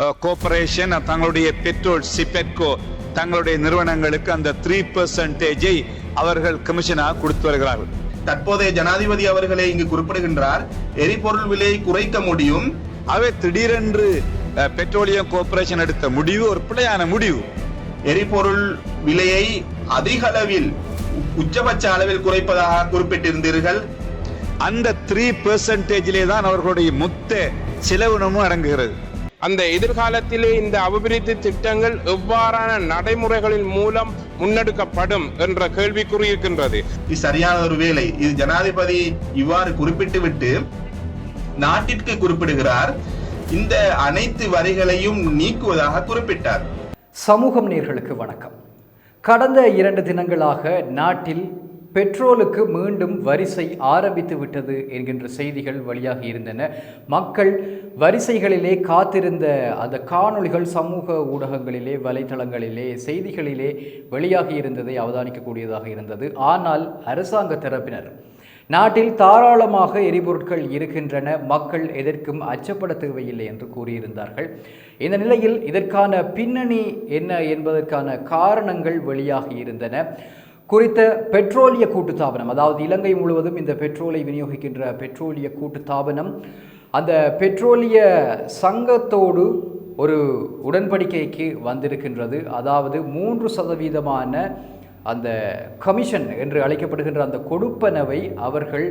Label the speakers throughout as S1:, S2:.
S1: Corporation தங்களுடைய petrol Ceypetco தங்களுடைய நிறுவனங்களுக்கு அந்த த்ரீ பெர்சன்டேஜை அவர்கள் கமிஷனாக கொடுத்து வருகிறார்கள்.
S2: தற்போதைய ஜனாதிபதி அவர்களே இங்கு குறிப்பிடுகின்றார் எரிபொருள் விலையை குறைக்க முடியும்.
S1: அவை திடீரென்று பெட்ரோலியம் கோர்பரேஷன் எடுத்த முடிவு ஒரு பிழையான முடிவு.
S2: எரிபொருள் விலையை அதிக அளவில் உச்சபட்ச அளவில் குறைப்பதாக குறிப்பிட்டிருந்தீர்கள்.
S1: அந்த த்ரீ பெர்சன்டேஜிலே தான் அவர்களுடைய மொத்த செலவினமும் அடங்குகிறது.
S3: அந்த எதிர்காலத்திலே இந்த அபிவிருத்தி திட்டங்கள் எவ்வாறான நடைமுறைகளின் மூலம் முன்னெடுக்கப்படும் என்ற கேள்விக்குறி இருக்கின்றது.
S2: இது சரியான ஒரு வேலை. இது ஜனாதிபதி இவ்வாறு குறிப்பிட்டு விட்டு நாட்டிற்கு குறிப்பிடுகிறார். இந்த அனைத்து வரிகளையும் நீக்குவதாக குறிப்பிட்டார்.
S4: சமூகம் நேர்களுக்கு வணக்கம். கடந்த இரண்டு தினங்களாக நாட்டில் பெட்ரோலுக்கு மீண்டும் வரிசை ஆரம்பித்து விட்டது என்கின்ற செய்திகள் வெளியாகி இருந்தன. மக்கள் வரிசைகளிலே காத்திருந்த அந்த காணொளிகள் சமூக ஊடகங்களிலே வலைத்தளங்களிலே செய்திகளிலே வெளியாகி இருந்ததை அவதானிக்கக்கூடியதாக இருந்தது. ஆனால் அரசாங்க தரப்பினர் நாட்டில் தாராளமாக எரிபொருட்கள் இருக்கின்றன. மக்கள் எதற்கும் அச்சப்பட தேவையில்லை என்று கூறியிருந்தார்கள். இந்த நிலையில் இதற்கான பின்னணி என்ன என்பதற்கான காரணங்கள் வெளியாகி இருந்தன. குறித்த பெட்ரோலிய கூட்டுத்தாபனம் அதாவது இலங்கை முழுவதும் இந்த பெட்ரோலை விநியோகிக்கின்ற பெட்ரோலிய கூட்டுத்தாபனம் அந்த பெட்ரோலிய சங்கத்தோடு ஒரு உடன்படிக்கைக்கு வந்திருக்கின்றது. அதாவது மூன்று சதவீதமான அந்த கமிஷன் என்று அழைக்கப்படுகின்ற அந்த கொடுப்பனவை அவர்கள்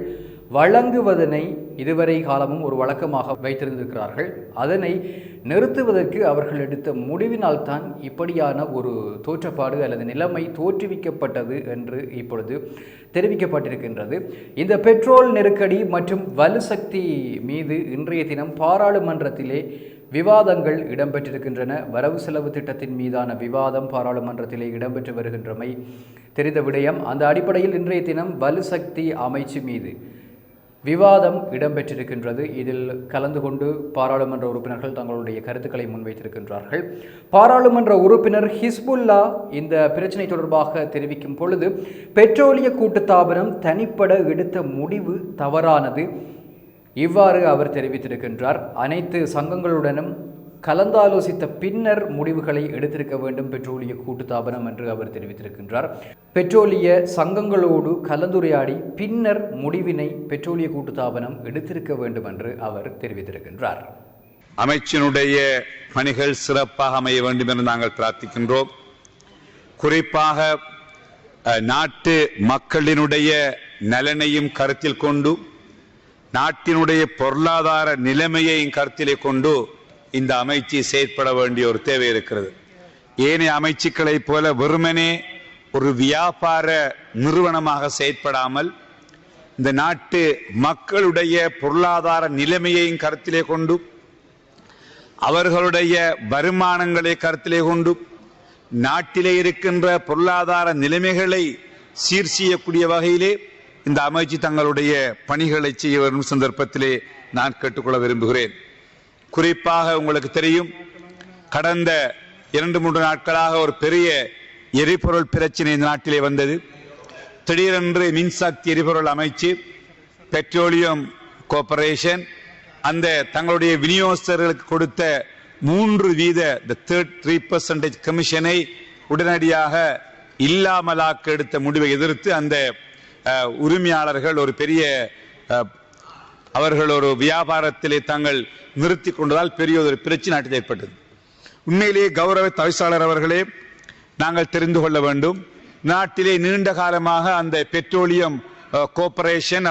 S4: வழங்குவதனை இதுவரை காலமும் ஒரு வழக்கமாக வைத்திருந்திருக்கிறார்கள். அதனை நிறுத்துவதற்கு அவர்கள் எடுத்த முடிவினால்தான் இப்படியான ஒரு தோற்றப்பாடு அல்லது நிலைமை தோற்றுவிக்கப்பட்டது என்று இப்பொழுது தெரிவிக்கப்பட்டிருக்கின்றது. இந்த பெட்ரோல் நெருக்கடி மற்றும் வலுசக்தி மீது இன்றைய தினம் பாராளுமன்றத்திலே விவாதங்கள் இடம்பெற்றிருக்கின்றன. வரவு செலவு திட்டத்தின் மீதான விவாதம் பாராளுமன்றத்திலே இடம்பெற்று வருகின்றமை தெரிந்த விடயம். அந்த அடிப்படையில் இன்றைய தினம் வலுசக்தி அமைச்சு மீது விவாதம் இடம்பெற்றிருக்கின்றது. இதில் கலந்து கொண்டு பாராளுமன்ற உறுப்பினர்கள் தங்களுடைய கருத்துக்களை முன்வைத்திருக்கின்றார்கள். பாராளுமன்ற உறுப்பினர் ஹிஸ்புல்லா இந்த பிரச்சனை தொடர்பாக தெரிவிக்கும் பொழுது பெட்ரோலிய கூட்டுத்தாபனம் தனிப்பட எடுத்த முடிவு தவறானது. இவ்வாறு அவர் தெரிவித்திருக்கின்றார். அனைத்து சங்கங்களுடனும் கலந்தாலோசித்த பின்னர் முடிவுகளை எடுத்திருக்க வேண்டும் பெட்ரோலிய கூட்டுத்தாபனம் என்று அவர் தெரிவித்திருக்கின்றார். பெட்ரோலிய சங்கங்களோடு கலந்துரையாடி பின்னர் முடிவினை பெட்ரோலிய கூட்டுத்தாபனம் எடுத்திருக்க வேண்டும் என்று அவர் தெரிவித்திருக்கின்றார்.
S1: அமைச்சினுடைய பணிகள் சிறப்பாக அமைய வேண்டும் என்று நாங்கள் பிரார்த்திக்கின்றோம். குறிப்பாக அஹ், நாட்டு மக்களினுடைய நலனையும் கருத்தில் கொண்டு நாட்டினுடைய பொருளாதார நிலைமையையும் கருத்திலே கொண்டு இந்த அமைச்சு செயற்பட வேண்டிய ஒரு தேவை இருக்கிறது. ஏனைய அமைச்சுக்களைப் போல வெறுமனே ஒரு வியாபார நிறுவனமாக செயற்படாமல் இந்த நாட்டு மக்களுடைய பொருளாதார நிலைமையையும் கருத்திலே கொண்டு அவர்களுடைய வருமானங்களை கருத்திலே கொண்டு நாட்டிலே இருக்கின்ற பொருளாதார நிலைமைகளை சீர் செய்யக்கூடிய வகையிலே இந்த அமைச்சு தங்களுடைய பணிகளை செய்ய வரும் சந்தர்ப்பத்திலே நான் கேட்டுக்கொள்ள விரும்புகிறேன். குறிப்பாக உங்களுக்கு தெரியும் கடந்த இரண்டு மூன்று நாட்களாக ஒரு பெரிய எரிபொருள் பிரச்சனை இந்த நாட்டிலே வந்தது. திடீரென்று மின்சக்தி எரிபொருள் அமைச்சு பெட்ரோலியம் கோர்பரேஷன் அந்த தங்களுடைய விநியோகஸ்தர்களுக்கு கொடுத்த மூன்று வீத தேர்ட் த்ரீ பர்சன்டேஜ் கமிஷனை உடனடியாக இல்லாமலாக்க எடுத்த முடிவை எதிர்த்து அந்த உரிமையாளர்கள் ஒரு பெரிய அவர்கள் ஒரு வியாபாரத்திலே தாங்கள் நிறுத்தி கொண்டதால் பெரிய ஒரு பிரச்சனை நாட்டில் ஏற்பட்டது. உண்மையிலேயே கௌரவ தவிசாளர் அவர்களே நாங்கள் தெரிந்து கொள்ள வேண்டும். நாட்டிலே நீண்ட காலமாக அந்த பெட்ரோலியம் அஹ்,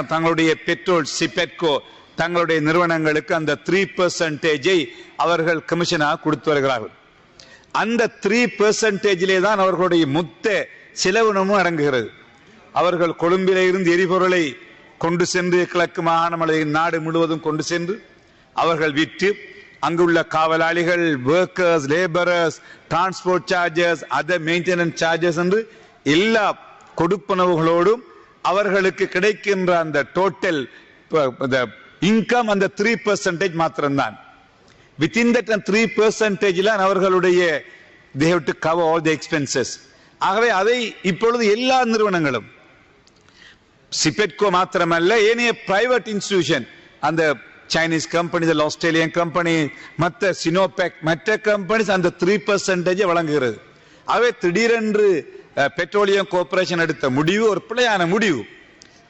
S1: தங்களுடைய பெட்ரோல் சிபெட்கோ தங்களுடைய நிறுவனங்களுக்கு அந்த த்ரீ பெர்சன்டேஜை அவர்கள் கமிஷனாக கொடுத்து வருகிறார்கள். அந்த த்ரீ பெர்சன்டேஜிலே தான் அவர்களுடைய மொத்த செலவினமும் அடங்குகிறது. அவர்கள் கொழும்பிலே இருந்து எரிபொருளை கொண்டு சென்று கிழக்கு மாகாணமலை நாடு முழுவதும் கொண்டு சென்று அவர்கள் விற்று அங்குள்ள காவலாளிகள் workers labourers transport charges other maintenance charges என்று எல்லா கொடுப்பனவுகளோடும் அவர்களுக்கு கிடைக்கின்ற அந்த டோட்டல் இன்கம் அந்த த்ரீ பெர்சன்டேஜ் மாத்திரம்தான். வித்தின் தட் த்ரீ பெர்சன்டேஜில் அவர்களுடைய they have to cover all the expenses ஆகவே அதை இப்பொழுது எல்லா நிறுவனங்களும் சிபெட்கோ மாத்திரமல்ல ஏனைய பிரைவேட் இன்ஸ்டிடியூஷன் அந்த சைனீஸ் கம்பெனிஸ் ஆஸ்திரேலியன் கம்பெனி மற்ற சினோபேக் மற்ற கம்பெனிஸ் அந்த த்ரீ பர்சன்டேஜ் வழங்குகிறது. அவை திடீரென்று பெட்ரோலியம் கோர்ப்பரேஷன் எடுத்த முடிவு ஒரு பிழையான முடிவு.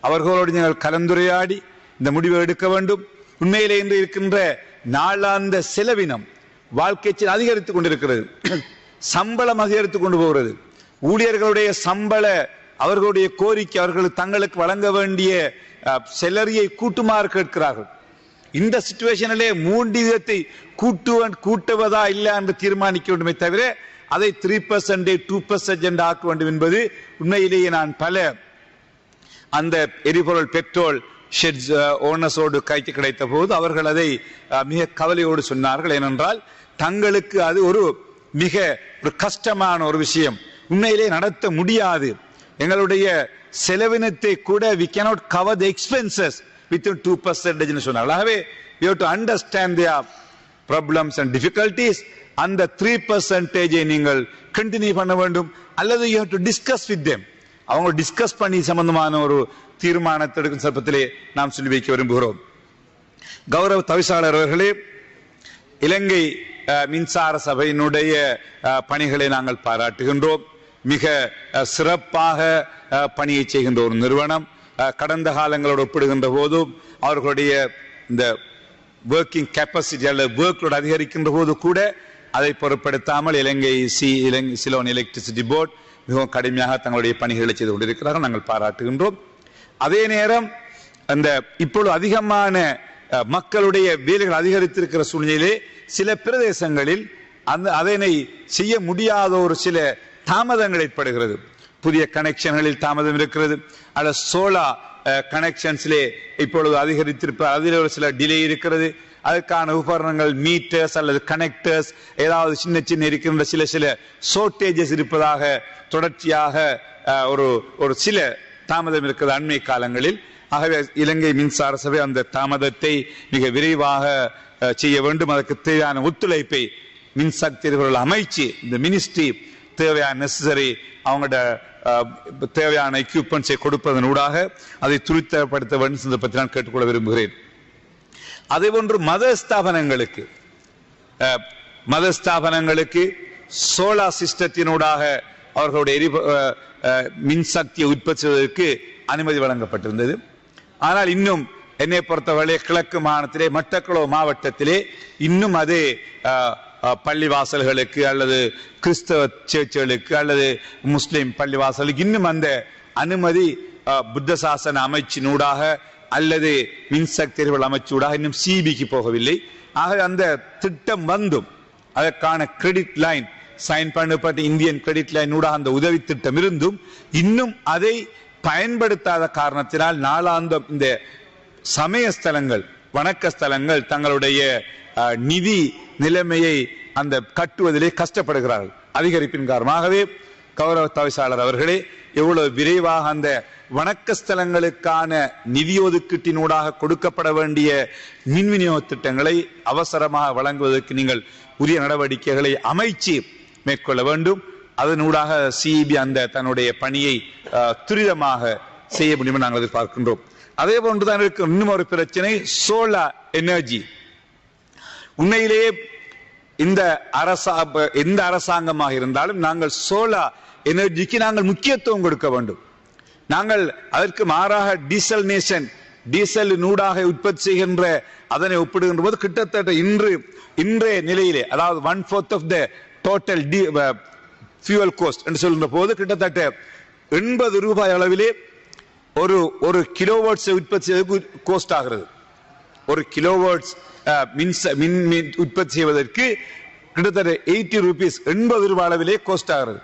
S1: அவர்களோடு நீங்கள் கலந்துரையாடி இந்த முடிவை எடுக்க வேண்டும். உண்மையிலே இன்று இருக்கின்ற நாளாந்த செலவினம் வாழ்க்கை அதிகரித்துக் கொண்டிருக்கிறது. சம்பளம் அதிகரித்துக் கொண்டு போகிறது. ஊழியர்களுடைய சம்பள அவர்களுடைய கோரிக்கை அவர்கள் தங்களுக்கு வழங்க வேண்டிய செலரியை கூட்டுமாறு கேட்கிறார்கள். இந்த சுச்சுவேஷனிலே மூன்று விதத்தை கூட்டுவன் கூட்டுவதா இல்லை என்று தீர்மானிக்க வேண்டுமே தவிர அதை த்ரீ பர்சன்டே டூ பர்சன்ட் ஆக்க வேண்டும் என்பது உண்மையிலேயே நான் பல அந்த எரிபொருள் பெட்ரோல் ஷெட்ஸ் ஓனர்ஸோடு கைக்கு கிடைத்த போது அவர்கள் அதை மிக கவலையோடு சொன்னார்கள். ஏனென்றால் தங்களுக்கு அது ஒரு மிக ஒரு கஷ்டமான ஒரு விஷயம். உண்மையிலே நடத்த முடியாது. எங்களுடைய செலவினத்தை கூட we cannot cover the expenses within two percentage சொன்னார்கள் ஆகவே we have to understand problems and and difficulties. அந்த த்ரீ பர்சன்டேஜை நீங்கள் கண்டினியூ பண்ண வேண்டும். அல்லது you have to discuss with them அவங்க டிஸ்கஸ் பண்ணி சம்பந்தமான ஒரு தீர்மானத்தை எடுக்கும் சந்தர்ப்பத்திலே நாம் சொல்லி வைக்க விரும்புகிறோம். கௌரவ தவிசாளர் அவர்களே இலங்கை மின்சார சபையினுடைய பணிகளை நாங்கள் பாராட்டுகின்றோம். மிக சிறப்பாக பணியை செய்கின்ற ஒரு நிறுவனம். கடந்த காலங்களோடு ஒப்பிடுகின்ற போதும் அவர்களுடைய இந்த ஒர்க்கிங் கெப்பாசிட்டி அல்லது ஒர்க்லோடு அதிகரிக்கின்ற போது கூட அதை பொருட்படுத்தாமல் இலங்கை சி இலங்கை சிலோன் எலக்ட்ரிசிட்டி போர்ட் மிகவும் கடுமையாக தங்களுடைய பணிகளை செய்து கொண்டிருக்கிறார்கள். நாங்கள் பாராட்டுகின்றோம். அதே நேரம் அந்த இப்பொழுது அதிகமான மக்களுடைய வேலைகள் அதிகரித்திருக்கிற சூழ்நிலையிலே சில பிரதேசங்களில் அந்த அதனை செய்ய முடியாத ஒரு சில தாமதங்கள் ஏற்படுகிறது புதிய கனெக்ஷன்களில் தாமதம் இருக்கிறது. அல்ல சோலா கனெக்ஷன்ஸ்லே இப்பொழுது அதிகரித்திருப்ப அதில் ஒரு சில டிலே இருக்கிறது. அதற்கான உபகரணங்கள் மீட்டர்ஸ் அல்லது கனெக்டர்ஸ் ஏதாவது சின்ன சின்ன இருக்கின்ற சில சில ஷோர்டேஜஸ் இருப்பதாக தொடர்ச்சியாக ஒரு ஒரு சில தாமதம் இருக்கிறது அண்மை காலங்களில். ஆகவே இலங்கை மின்சார சபை அந்த தாமதத்தை மிக விரைவாக செய்ய வேண்டும். அதற்கு தேவையான ஒத்துழைப்பை மின்சக்தி அமைச்சு இந்த மினிஸ்ட்ரி தேவையான நெசசரி அவங்களோட தேவையான எக்யூப்மெண்ட்ஸை கொடுப்பதனூடாக அதை துரித்தப்படுத்த வேண்டும் பற்றி நான் கேட்டுக்கொள்ள விரும்புகிறேன். அதே போன்று மத ஸ்தாபனங்களுக்கு மத ஸ்தாபனங்களுக்கு சோலார் சிஸ்டத்தினூடாக அவர்களுடைய எரி மின்சக்தியை உற்பத்தி செய்வதற்கு அனுமதி வழங்கப்பட்டிருந்தது. ஆனால் இன்னும் என்னை பொறுத்தவரை கிழக்கு மாநிலத்திலே மட்டக்களோ மாவட்டத்திலே இன்னும் அது பள்ளிவாசல்களுக்கு அல்லது கிறிஸ்தவ சேர்ச்சுகளுக்கு அல்லது முஸ்லீம் பள்ளிவாசலுக்கு இன்னும் அந்த அனுமதி புத்த சாசன அமைச்சினூடாக அல்லது மின்சக்திகள் அமைச்சூடாக இன்னும் சிபிக்கு போகவில்லை. ஆக அந்த திட்டம் வந்தும். அதற்கான கிரெடிட் லைன் சைன் பண்ணப்பட்ட இந்தியன் கிரெடிட் லைன் ஊடாக அந்த உதவி திட்டம் இருந்தும் இன்னும் அதை பயன்படுத்தாத காரணத்தினால் நாளாந்தம் இந்த சமய ஸ்தலங்கள் வணக்க ஸ்தலங்கள் தங்களுடைய நிதி நிலைமையை அந்த கட்டுவதிலே கஷ்டப்படுகிறார்கள். அதிகரிப்பின் காரணமாகவே கௌரவ தவிசாளர் அவர்களே எவ்வளவு விரைவாக அந்த வணக்க ஸ்தலங்களுக்கான நிதி ஒதுக்கீட்டினூடாக கொடுக்கப்பட வேண்டிய மின் விநியோக திட்டங்களை அவசரமாக வழங்குவதற்கு நீங்கள் உரிய நடவடிக்கைகளை அமைச்சு மேற்கொள்ள வேண்டும். அதனூடாக சிஇபி அந்த தன்னுடைய பணியை துரிதமாக செய்ய முடியும் நாங்கள் எதிர்பார்க்கின்றோம். அதே போன்றுதான் இருக்கும். இன்னும் ஒரு பிரச்சனை சோலார் எனர்ஜி. உண்மையிலேயே இந்த அரசா எந்த அரசாங்கமாக இருந்தாலும் நாங்கள் சோலா எனர்ஜிக்கு நாங்கள் முக்கியத்துவம் கொடுக்க வேண்டும். நாங்கள் அதற்கு மாறாக டீசல் நேஷன் டீசல் நூடாக உற்பத்தி செய்கின்ற அதனை ஒப்பிடுகின்ற போது கிட்டத்தட்ட இன்று இன்றைய நிலையிலே அதாவது one fourth of the total fuel cost என்று சொல்கின்ற போது கிட்டத்தட்ட எண்பது ரூபாய் அளவிலே ஒரு ஒரு கிலோவேர்ட்ஸை உற்பத்தி செய்வதற்கு கோஸ்ட் ஆகிறது. ஒரு கிலோவேர்ட்ஸ் மின்ச மின் மின் உற்பத்தி செய்வதற்கு கிட்டத்தட்ட எயிட்டி ருபீஸ் எண்பது ரூபாய் அளவிலே கோஸ்ட் ஆகிறது.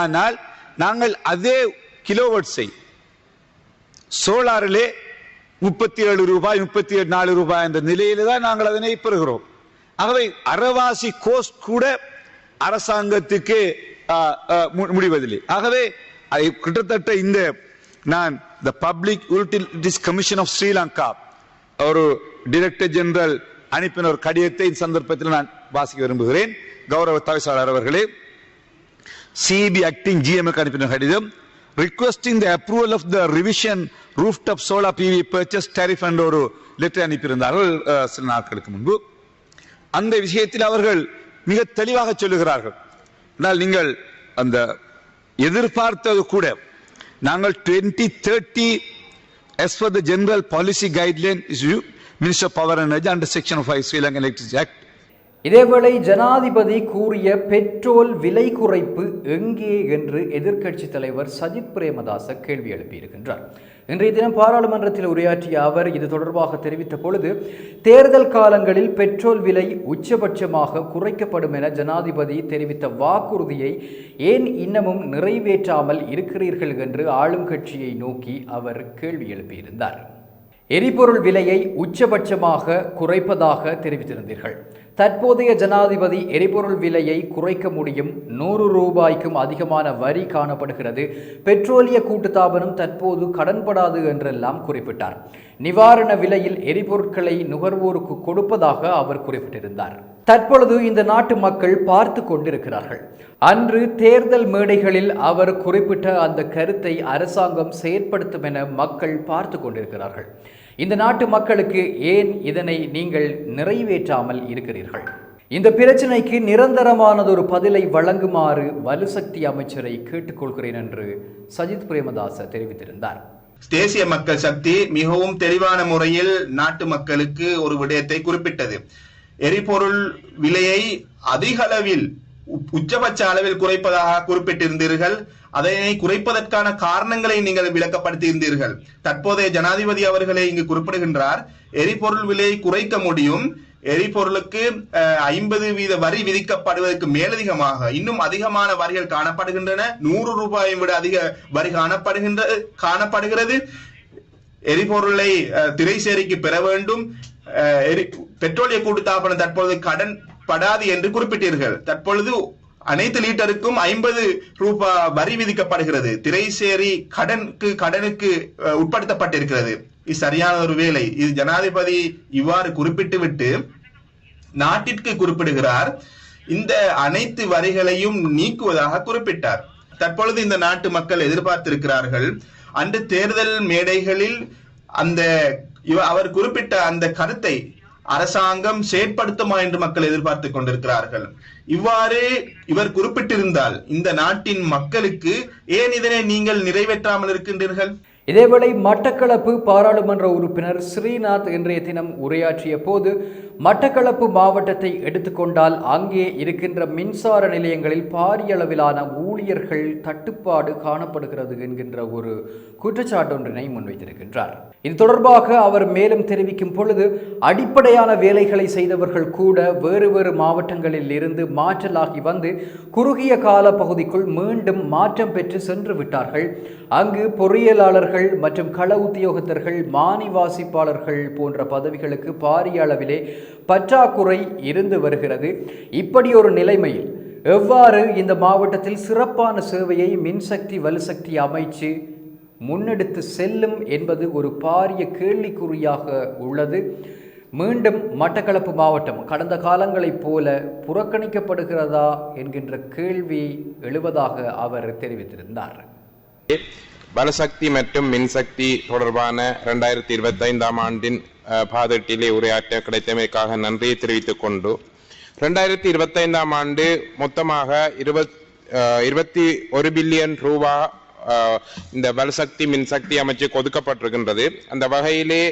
S1: ஆனால் நாங்கள் அதே கிலோவட்ஸை சோலாரிலே முப்பத்தி ஏழு ரூபாய் முப்பத்தி ஏழு நாலு ரூபாய் என்ற நிலையில தான் நாங்கள் அதனை பெறுகிறோம். ஆகவே அறவாசி கோஸ்ட் கூட அரசாங்கத்துக்கு முடிவதில்லை. ஆகவே கிட்டத்தட்ட இந்த நான் the public utilities commission of Sri Lanka ஒரு டிரெக்டர் ஜெனரல் அனுப்பின ஒரு கடிதத்தை இந்த சந்தர்ப்பத்தில் நான் வாசிக்க விரும்புகிறேன். கௌரவ தவிசாளர் அவர்களே சிபி ஆக்டிங் ஜிஎம் அனுப்பின கடிதம் requesting the approval of the revision roof rooftop solar PV purchase tariff என்ற ஒரு லெட்டர் அனுப்பியிருந்தார்கள் சில நாட்களுக்கு முன்பு. அந்த விஷயத்தில் அவர்கள் மிக தெளிவாக சொல்லுகிறார்கள். ஆனால் நீங்கள் அந்த எதிர்பார்த்தது கூட நாங்கள் 2030 thirty as per the general policy guideline issue minister power power under section five section of 5 sri lankan electricity act.
S4: இதேவேளை ஜனாதிபதி கூறிய பெட்ரோல் விலை குறைப்பு எங்கே என்று எதிர்க்கட்சி தலைவர் சஜித் பிரேமதாச கேள்வி எழுப்பியிருக்கின்றார். இன்றைய தினம் பாராளுமன்றத்தில் உரையாற்றிய அவர் இது தொடர்பாக தெரிவித்த பொழுது தேர்தல் காலங்களில் பெட்ரோல் விலை உச்சபட்சமாக குறைக்கப்படும் என ஜனாதிபதி தெரிவித்த வாக்குறுதியை ஏன் இன்னமும் நிறைவேற்றாமல் இருக்கிறீர்கள் என்று ஆளும் கட்சியை நோக்கி அவர் கேள்வி எழுப்பியிருந்தார். எரிபொருள் விலையை உச்சபட்சமாக குறைப்பதாக தெரிவித்திருந்தீர்கள். தற்போதைய ஜனாதிபதி எரிபொருள் விலையை குறைக்க முடியும் நூறு ரூபாய்க்கும் அதிகமான வரி காணப்படுகிறது. பெட்ரோலிய கூட்டுத்தாபனம் தற்போது கடன்படாது என்றெல்லாம் குறிப்பிட்டார். நிவாரண விலையில் எரிபொருட்களை நுகர்வோருக்கு கொடுப்பதாக அவர் குறிப்பிட்டிருந்தார். தற்பொழுது இந்த நாட்டு மக்கள் பார்த்து கொண்டிருக்கிறார்கள். அன்று தேர்தல் மேடைகளில் அவர் குறிப்பிட்ட அந்த கருத்தை அரசாங்கம் செயற்படுத்தும் என மக்கள் பார்த்து கொண்டிருக்கிறார்கள். இந்த நாட்டு மக்களுக்கு ஏன் இதனை நீங்கள் நிறைவேற்றாமல் இருக்கிறீர்கள்? இந்த பிரச்சனைக்கு நிரந்தரமானதொரு பதிலை வழங்குமாறு வலுசக்தி அமைச்சரை கேட்டுக்கொள்கிறேன் என்று சஜித் பிரேமதாச தெரிவித்திருந்தார்.
S2: தேசிய மக்கள் சக்தி மிகவும் தெளிவான முறையில் நாட்டு மக்களுக்கு ஒரு விடயத்தை குறிப்பிட்டது. எரிபொருள் விலையை அதிக அளவில் உச்சபட்ச அளவில் குறைப்பதாக குறிப்பிட்டிருந்தீர்கள். அதனை குறைப்பதற்கான காரணங்களை நீங்கள் விளக்கப்படுத்தியிருந்தீர்கள். தற்போதைய ஜனாதிபதி அவர்களே இங்கு குறிப்பிடுகின்றார் எரிபொருள் விலையை குறைக்க முடியும் எரிபொருளுக்கு ஐம்பது வீத வரி விதிக்கப்படுவதற்கு மேலதிகமாக இன்னும் அதிகமான வரிகள் காணப்படுகின்றன. நூறு ரூபாயை விட அதிக வரி காணப்படுகின்ற காணப்படுகிறது. எரிபொருளை அஹ், திரைசேரிக்கு பெற வேண்டும். அஹ், எரி- பெட்ரோலிய கூட்டுத்தாபனம் தற்பொழுது கடன் படாது என்று குறிப்பிட்டீர்கள். தற்பொழுது அனைத்து லீட்டருக்கும் ஐம்பது ரூபாய் வரி விதிக்கப்படுகிறது. திரைசேரி கடனுக்கு கடனுக்கு உட்படுத்தப்பட்டிருக்கிறது. இது சரியான ஒரு வேலை. இது ஜனாதிபதி இவ்வாறு குறிப்பிட்டு விட்டு நாட்டிற்கு குறிப்பிடுகிறார். இந்த அனைத்து வரிகளையும் நீக்குவதாக குறிப்பிட்டார். தற்பொழுது இந்த நாட்டு மக்கள் எதிர்பார்த்திருக்கிறார்கள். அன்று தேர்தல் மேடைகளில் அந்த இவ- அவர் குறிப்பிட்ட அந்த கருத்தை அரசாங்கம் செயற்படுத்துமா என்று மக்கள் எதிர்பார்த்துக் கொண்டிருக்கிறார்கள். இவ்வாறு இவர் குறிப்பிட்டிருந்தால் இந்த நாட்டின் மக்களுக்கு ஏன் இதனை நீங்கள் நிறைவேற்றாமல் இருக்கின்றீர்கள்?
S4: இதேவேளை மட்டக்களப்பு பாராளுமன்ற உறுப்பினர் ஸ்ரீநாத் இன்றைய தினம் உரையாற்றிய போது மட்டக்களப்பு மாவட்டத்தை எடுத்துக்கொண்டால் அங்கே இருக்கின்ற மின்சார நிலையங்களில் பாரிய அளவிலான ஊழியர்கள் தட்டுப்பாடு காணப்படுகிறது என்கின்ற ஒரு குற்றச்சாட்டொன்றினை முன்வைத்திருக்கின்றார். இது தொடர்பாக அவர் மேலும் தெரிவிக்கும் பொழுது அடிப்படையான வேலைகளை செய்தவர்கள் கூட வேறு வேறு மாவட்டங்களில் இருந்து மாற்றலாகி வந்து குறுகிய கால பகுதிக்குள் மீண்டும் மாற்றம் பெற்று சென்று விட்டார்கள். அங்கு பொறியியலாளர்கள் மற்றும் கள உத்தியோகத்தர்கள் மானி வாசிப்பாளர்கள் போன்ற பதவிகளுக்கு பாரிய அளவிலே பற்றாக்குறை இருந்து வருகிறது. இப்படி ஒரு நிலைமையில் எவ்வாறு இந்த மாவட்டத்தில் சிறப்பான சேவையை மின்சக்தி வலுசக்தி அமைச்சு முன்னெடுத்து செல்லும் என்பது ஒரு பாரிய கேள்விக்குறியாக உள்ளது. மீண்டும் மட்டக்களப்பு மாவட்டம் கடந்த காலங்களைப் போல புறக்கணிக்கப்படுகிறதா என்கின்ற கேள்வி எழுவதாக அவர் தெரிவித்திருந்தார்.
S3: பலசக்தி மற்றும் மின்சக்தி தொடர்பான இரண்டாயிரத்தி இருபத்தி ஐந்தாம் ஆண்டின் பாதட்டிலே உரையாற்ற கிடைத்தமைக்காக நன்றியை தெரிவித்துக் கொண்டு ரெண்டாயிரத்தி இருபத்தி ஐந்தாம் ஆண்டு மொத்தமாக இருபத் இருபத்தி ஒரு பில்லியன் ரூபா இந்த பலசக்தி மின்சக்தி அமைச்சுக்கு ஒதுக்கப்பட்டிருக்கின்றது. அந்த வகையிலே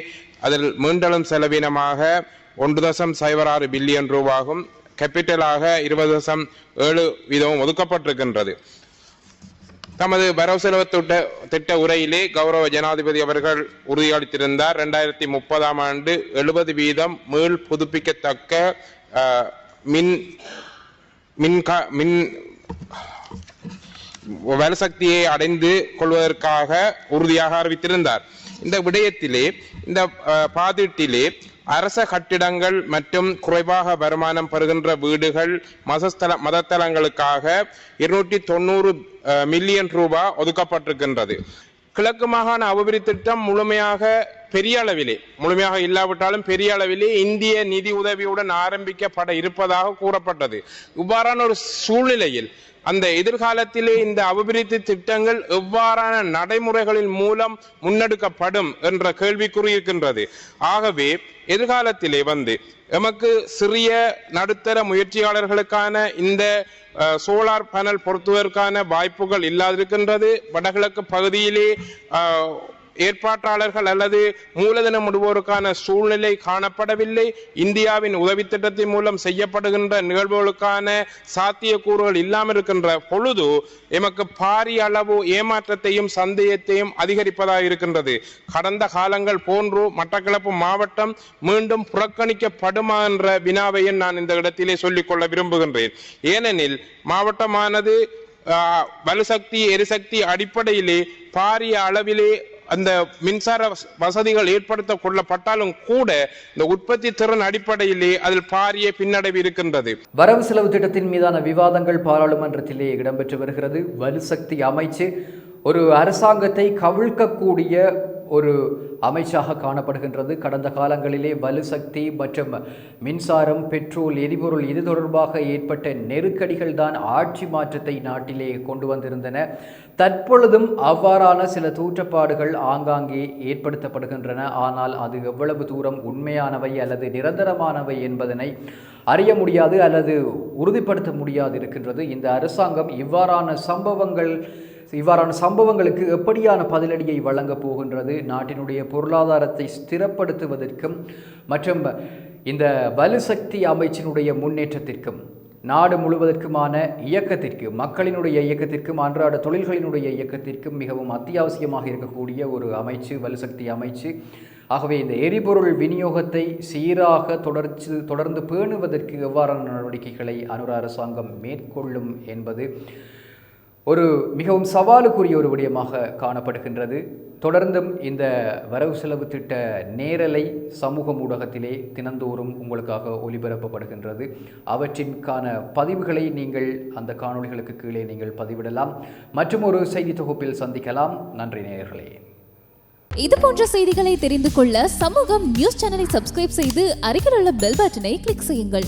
S3: அதில் மீண்டலும் செலவினமாக ஒன்று தசம் சைபர் ஆறு பில்லியன் ரூபாகும் கேபிட்டலாக இருபது தசம் ஏழு வீதமும் ஒதுக்கப்பட்டிருக்கின்றது. தமது வரவு செலவு திட்ட திட்ட உரையிலே கௌரவ ஜனாதிபதி அவர்கள் உறுதியளித்திருந்தார். ரெண்டாயிரத்தி முப்பதாம் ஆண்டு எழுபது வீதம் மீள் புதுப்பிக்கத்தக்க மின் மின்கா மின் வலசக்தியை அடைந்து கொள்வதற்காக உறுதியாக அறிவித்திருந்தார். இந்த விடயத்திலே இந்த பாதிட்டிலே பாதீட்டிலே அரச கட்டிடங்கள் மற்றும் குறைவாக வருமானம் பெறுகின்ற வீடுகள் மதஸ்தல மதத்தலங்களுக்காக இருநூற்றி தொண்ணூறு மில்லியன் ரூபாய் ஒதுக்கப்பட்டிருக்கின்றது. கிழக்கு மாகாண அபிவிருத்தி திட்டம் முழுமையாக பெரிய அளவிலே முழுமையாக இல்லாவிட்டாலும் பெரிய அளவிலே இந்திய நிதி உதவியுடன் ஆரம்பிக்கப்பட இருப்பதாக கூறப்பட்டது. இவ்வாறான ஒரு சூழ்நிலையில் அந்த எதிர்காலத்திலே இந்த அபிவிருத்தி திட்டங்கள் எவ்வாறான நடைமுறைகளின் மூலம் முன்னெடுக்கப்படும் என்ற கேள்விக்குறி இருக்கின்றது. ஆகவே எதிர்காலத்திலே வந்து எமக்கு சிறிய நடுத்தர முயற்சியாளர்களுக்கான இந்த சோலார் பேனல் பொருத்துவதற்கான வாய்ப்புகள் இல்லாதிருக்கின்றது. வடகிழக்கு பகுதியிலே ஏற்பாட்டாளர்கள் அல்லது மூலதனம் விடுவோருக்கான சூழ்நிலை காணப்படவில்லை. இந்தியாவின் உதவி திட்டத்தின் மூலம் செய்யப்படுகின்ற நிகழ்வுகளுக்கான சாத்தியக்கூறுகள் இல்லாமல் இருக்கின்ற பொழுது எமக்கு பாரிய அளவு ஏமாற்றத்தையும் சந்தேகத்தையும் அதிகரிப்பதாக இருக்கின்றது. கடந்த காலங்கள் போன்று மட்டக்களப்பு மாவட்டம் மீண்டும் புறக்கணிக்கப்படுமா என்ற வினாவையும் நான் இந்த இடத்திலே சொல்லிக்கொள்ள விரும்புகின்றேன். ஏனெனில் மாவட்டமானது வலுசக்தி எரிசக்தி அடிப்படையிலே பாரிய அளவிலே அந்த மின்சார வசதிகள் ஏற்படுத்த கொள்ளப்பட்டாலும் கூட இந்த உற்பத்தி திறன் அடிப்படையிலே அதில் பாரிய பின்னடைவு இருக்கின்றது.
S4: வரவு செலவு திட்டத்தின் மீதான விவாதங்கள் பாராளுமன்றத்திலே இடம்பெற்று வருகிறது. வலுசக்தி அமைச்சு ஒரு அரசாங்கத்தை கவிழ்க்கக்கூடிய ஒரு அமைச்சாக காணப்படுகின்றது. கடந்த காலங்களிலே வலுசக்தி மற்றும் மின்சாரம் பெட்ரோல் எரிபொருள் இது தொடர்பாக ஏற்பட்ட நெருக்கடிகள் தான் ஆட்சி மாற்றத்தை நாட்டிலே கொண்டு வந்திருந்தன. தற்பொழுதும் அவ்வாறான சில தூற்றப்பாடுகள் ஆங்காங்கே ஏற்படுத்தப்படுகின்றன. ஆனால் அது எவ்வளவு தூரம் உண்மையானவை அல்லது நிரந்தரமானவை என்பதனை அறிய முடியாது அல்லது உறுதிப்படுத்த முடியாது இருக்கின்றது இந்த அரசாங்கம் இவ்வாறான சம்பவங்கள் இவ்வாறான சம்பவங்களுக்கு எப்படியான பதிலடியை வழங்கப் போகின்றது? நாட்டினுடைய பொருளாதாரத்தை ஸ்திரப்படுத்துவதற்கும் மற்றும் இந்த வலுசக்தி அமைச்சினுடைய முன்னேற்றத்திற்கும் நாடு முழுவதற்குமான இயக்கத்திற்கு மக்களினுடைய இயக்கத்திற்கும் அன்றாட தொழில்களினுடைய இயக்கத்திற்கும் மிகவும் அத்தியாவசியமாக இருக்கக்கூடிய ஒரு அமைச்சு வலுசக்தி அமைச்சு. ஆகவே இந்த எரிபொருள் விநியோகத்தை சீராக தொடர்ச்சி தொடர்ந்து பேணுவதற்கு எவ்வாறான நடவடிக்கைகளை அனுர அரசாங்கம் மேற்கொள்ளும் என்பது ஒரு மிகவும் சவாலுக்குரிய ஒரு விடயமாக காணப்படுகின்றது. தொடர்ந்தும் இந்த வரவு செலவு திட்ட நேரலை சமூக ஊடகத்திலே தினந்தோறும் உங்களுக்காக ஒளிபரப்பப்படுகின்றது. அவற்றிற்கான பதிவுகளை நீங்கள் அந்த காணொளிகளுக்கு கீழே நீங்கள் பதிவிடலாம். மற்றும் ஒரு செய்தி தொகுப்பில் சந்திக்கலாம். நன்றி நேயர்களே.
S5: இது போன்ற செய்திகளை தெரிந்து கொள்ள சமூகம் நியூஸ் சேனலை சப்ஸ்கிரைப் செய்து அருகில் உள்ள பெல் பட்டனை கிளிக் செய்யுங்கள்.